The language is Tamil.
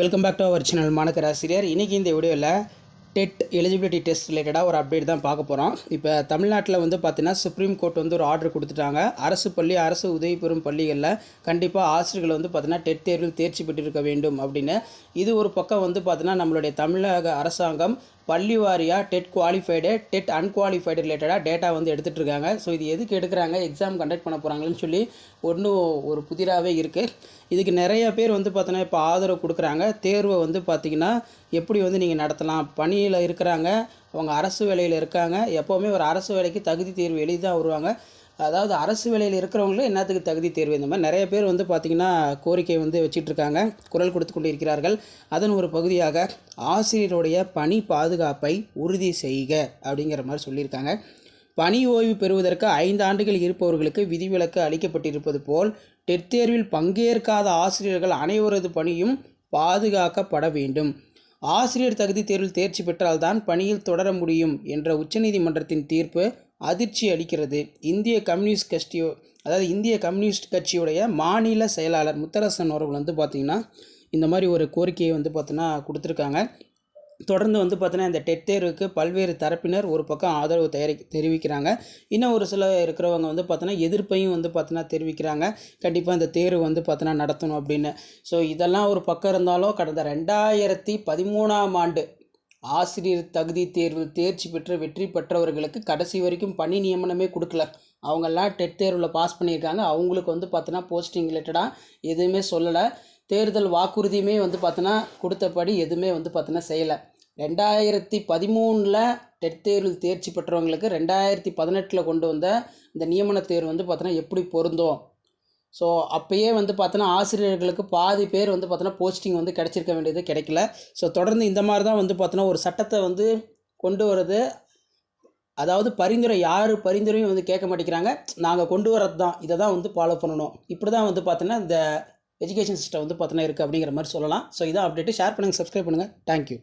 Welcome back to our channel மாணக்கர் ஆசிரியர் இன்றைக்கி இந்த வீடியோவில் டெட் எலிஜிபிலிட்டி டெஸ்ட் ரிலேட்டடாக ஒரு அப்டேட் தான் பார்க்க போகிறோம் இப்போ தமிழ்நாட்டில் வந்து பார்த்தீங்கன்னா சுப்ரீம் கோர்ட் வந்து ஒரு ஆர்டர் கொடுத்துட்டாங்க. அரசு பள்ளி அரசு உதவி பெறும் பள்ளிகளில் கண்டிப்பாக ஆசிரியர்கள் வந்து பார்த்தீங்கன்னா டெட் தேர்வில் தேர்ச்சி பெற்றிருக்க வேண்டும் அப்படின்னு. இது ஒரு பக்கம் வந்து பார்த்தீங்கன்னா நம்மளுடைய தமிழக அரசாங்கம் பள்ளி வாரியாக டெட் குவாலிஃபைடு டெட் அன்குவாலிஃபைடு ரிலேட்டடாக டேட்டா வந்து எடுத்துகிட்டு இருக்காங்க ஸோ இது எதுக்கு எடுக்கிறாங்க? எக்ஸாம் கண்டக்ட் பண்ண போகிறாங்கன்னு சொல்லி ஒன்றும் ஒரு புதிராகவே இருக்குது இதுக்கு நிறைய பேர் வந்து பார்த்தோன்னா இப்போ ஆதரவு கொடுக்குறாங்க. தேர்வை வந்து பார்த்திங்கன்னா எப்படி வந்து நீங்கள் நடத்தலாம்? பணியில் இருக்கிறாங்க. அவங்க அரசு வேலையில் இருக்காங்க. எப்போவுமே ஒரு அரசு வேலைக்கு தகுதி தேர்வு எழுதி தான் வருவாங்க. அதாவது அரசு வேலையில் இருக்கிறவங்களும் என்னத்துக்கு தகுதி தேர்வு? இந்த மாதிரி நிறைய பேர் வந்து பார்த்திங்கன்னா கோரிக்கை வந்து வச்சிட்ருக்காங்க குரல் கொடுத்து கொண்டு இருக்கிறார்கள் அதன் ஒரு பகுதியாக ஆசிரியருடைய பணி பாதுகாப்பை உறுதி செய்க அப்படிங்கிற மாதிரி சொல்லியிருக்காங்க. பணி ஓய்வு பெறுவதற்கு ஐந்து ஆண்டுகள் இருப்பவர்களுக்கு விதிவிலக்கு அளிக்கப்பட்டிருப்பது போல் டெட் தேர்வில் பங்கேற்காத ஆசிரியர்கள் அனைவரது பணியும் பாதுகாக்கப்பட வேண்டும். ஆசிரியர் தகுதி தேர்வில் தேர்ச்சி பெற்றால்தான் பணியில் தொடர முடியும் என்ற உச்சநீதிமன்றத்தின் தீர்ப்பு அதிர்ச்சி அளிக்கிறது. இந்திய கம்யூனிஸ்ட் கட்சியோ அதாவது இந்திய கம்யூனிஸ்ட் கட்சியுடைய மாநில செயலாளர் முத்தரசன் அவர்கள் வந்து பார்த்திங்கன்னா இந்த மாதிரி ஒரு கோரிக்கையை வந்து பார்த்தோன்னா கொடுத்துருக்காங்க. தொடர்ந்து வந்து பார்த்தீங்கன்னா இந்த டெட் தேர்வுக்கு பல்வேறு தரப்பினர் ஒரு பக்கம் ஆதரவு தயாரி தெரிவிக்கிறாங்க. இன்னும் ஒரு சில இருக்கிறவங்க வந்து பார்த்தீங்கன்னா எதிர்ப்பையும் வந்து பார்த்தீங்கன்னா தெரிவிக்கிறாங்க. கண்டிப்பாக இந்த தேர்வு வந்து பார்த்தீங்கன்னா நடத்தணும் அப்படின்னு. ஸோ இதெல்லாம் ஒரு பக்கம் இருந்தாலும் கடந்த ரெண்டாயிரத்தி பதிமூணாம் ஆண்டு ஆசிரியர் தகுதி தேர்வில் தேர்ச்சி பெற்று வெற்றி பெற்றவர்களுக்கு கடைசி வரைக்கும் பணி நியமனமே கொடுக்கல. அவங்கெல்லாம் டெட் தேர்வில் பாஸ் பண்ணியிருக்காங்க. அவங்களுக்கு வந்து பார்த்தோன்னா போஸ்டிங் ரிலேட்டடாக எதுவுமே சொல்லலை. தேர்தல் வாக்குறுதியுமே வந்து பார்த்தோன்னா கொடுத்தபடி எதுவுமே வந்து பார்த்தோன்னா செய்யலை. ரெண்டாயிரத்தி பதிமூணில் டெட் தேர்வில் தேர்ச்சி பெற்றவங்களுக்கு ரெண்டாயிரத்தி பதினெட்டில் கொண்டு வந்த இந்த நியமன தேர்வு வந்து பார்த்தோன்னா எப்படி பொருந்தும்? ஸோ அப்போயே வந்து பார்த்தோன்னா ஆசிரியர்களுக்கு பாதி பேர் வந்து பார்த்தோன்னா போஸ்டிங் வந்து கிடச்சிருக்க வேண்டியது கிடைக்கல. ஸோ தொடர்ந்து இந்த மாதிரி தான் வந்து பார்த்தோன்னா ஒரு சட்டத்தை வந்து கொண்டு வர்றது அதாவது பரிந்துரை யார் பரிந்துரையும் வந்து கேட்க மாட்டேங்கிறாங்க. நாங்கள் கொண்டு வரது தான் இதை தான் வந்து ஃபாலோ பண்ணணும். இப்படி தான் வந்து பார்த்தோன்னா இந்த எஜுகேஷன் சிஸ்டம் வந்து பார்த்தோன்னா இருக்குது அப்படிங்கிற மாதிரி சொல்லலாம். ஸோ இதான் அப்டேட்டு ஷேர் பண்ணுங்கள் சப்ஸ்கிரைப் பண்ணுங்கள் தேங்க்யூ